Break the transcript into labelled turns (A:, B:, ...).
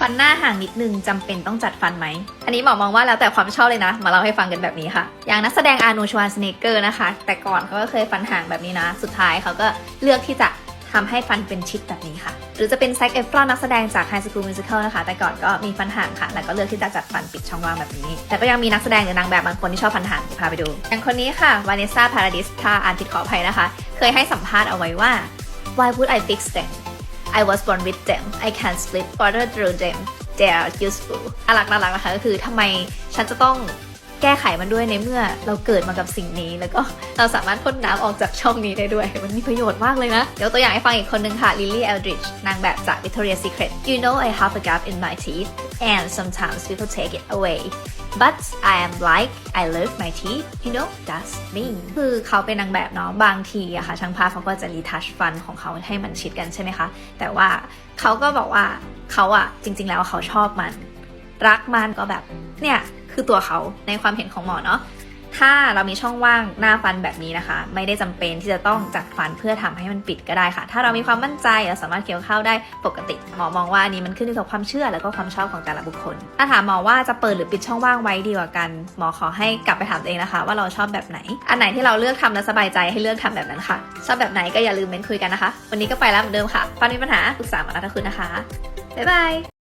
A: ฟันหน้าห่างนิดนึงจำเป็นต้องจัดฟันไหม อันนี้หมอมองว่าแล้วแต่ความชอบเลยนะ มาเล่าให้ฟังกันแบบนี้ค่ะ อย่างนักแสดงอาร์โนชวานสเนเกอร์นะคะ แต่ก่อนเขาก็เคยฟันห่างแบบนี้นะ สุดท้ายเขาก็เลือกที่จะทำให้ฟันเป็นชิดแบบนี้ค่ะ หรือจะเป็นแซคเอฟรอนนักแสดงจาก High School Musical นะคะ แต่ก่อนก็มีฟันห่างค่ะ แล้วก็เลือกที่จะจัดฟันปิดช่องว่างแบบนี้ แต่ก็ยังมีนักแสดงหรือนางแบบบางคนที่ชอบฟันห่างพาไปดู อย่างคนนี้ค่ะวานิสซาพาราดิสถ้าอ่านผิดขออภัยนะคะ เคยให้สัมภาษณ์เอาไว้ว่า Why would I fix them I was born with them I can split water through them they are useful อะหลักๆนะคะก็คือทำไมฉันจะต้อง แก้ไขมันด้วยในเมื่อเราเกิดมากับสิ่งนี้ แล้วก็เราสามารถพ่นน้ำออกจากช่องนี้ได้ด้วย มันมีประโยชน์มากเลยนะยกตัวอย่างให้ฟังอีกคนนึงค่ะ Lily Eldridge นางแบบจาก Victoria's Secret You know I have a gap in my teeth and sometimes people take it away but I am like I love my teeth you know that's me คือเขาเป็นนางแบบเนาะบางทีอะค่ะช่างภาพเขาก็จะรีทัชฟันของเขาให้มันชิดกันใช่ไหมคะ แต่ว่าเขาก็บอกว่าเขาอะจริง ๆ แล้วเขาชอบมัน รักมันก็แบบเนี่ยคือตัวเขาในความเห็นของหมอเนาะถ้าเรามีช่องว่างหน้าฟันแบบนี้นะคะ ไม่ได้จำเป็นที่จะต้องจัดฟันเพื่อทำให้มันปิดก็ได้ค่ะ ถ้าเรามีความมั่นใจเราสามารถเคี้ยวข้าวได้ปกติ หมอมองว่าอันนี้มันขึ้นอยู่กับความเชื่อแล้วก็ความชอบของแต่ละบุคคล ถ้าถามหมอว่าจะเปิดหรือปิดช่องว่างไว้ดีกว่ากัน หมอขอให้กลับไปถามตัวเองนะคะ ว่าเราชอบแบบไหน อันไหนที่เราเลือกทำแล้วสบายใจให้เลือกทำแบบนั้นค่ะ ชอบแบบไหนก็อย่าลืมเม้นคุยกันนะคะ วันนี้ก็ไปแล้วเหมือนเดิมค่ะฟันมีปัญหาปรึกษาหมอนัทคุณนะคะบ๊ายบาย